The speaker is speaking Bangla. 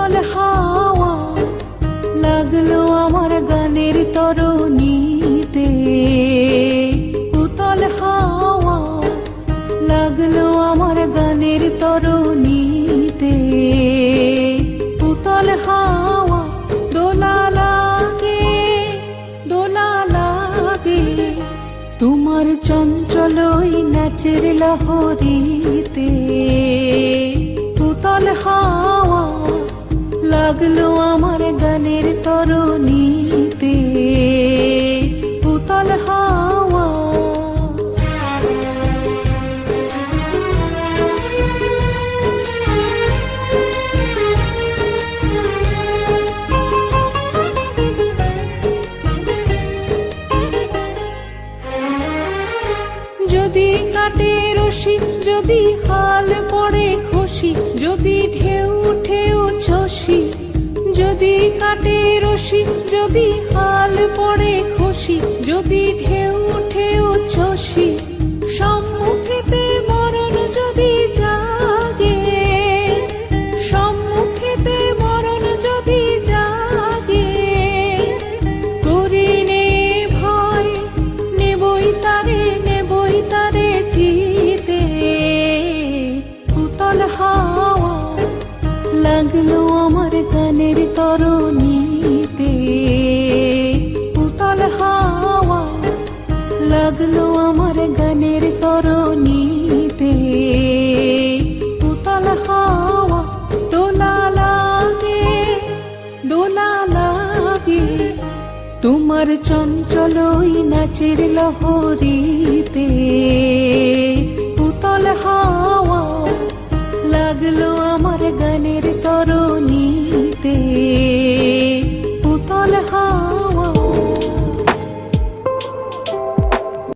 শীতল হাওয়া লাগল আমার গানের তরণীতে। উতল হাওয়া লাগল আমার গানের তরণীতে। উতল হাওয়া দোলা লাগে দোলা লাগে তোমার চঞ্চলই নাচের লহরীতে। লাগল আমার গানের তরণীতে। পুতল হাওয়া। যদি কাটে রশি যদি হাল কাটে রশি, যদি হাল পড়ে খুশি, যদি ঢেউ ঢেউ ছসি। সম্মুখেতে মরণ যদি জাগে, সম্মুখেতে মরণ যদি জাগে, করিনে ভয় নেবই তারে নেবই তারে জিতে। পুতল হাওয়া লাগল আমার লাগল আমার গানের তরণীতে। পুতল হাওয়া, দোলা লাগে দোলা লাগে। তোমার চঞ্চল ওই নাচের লহরীতে।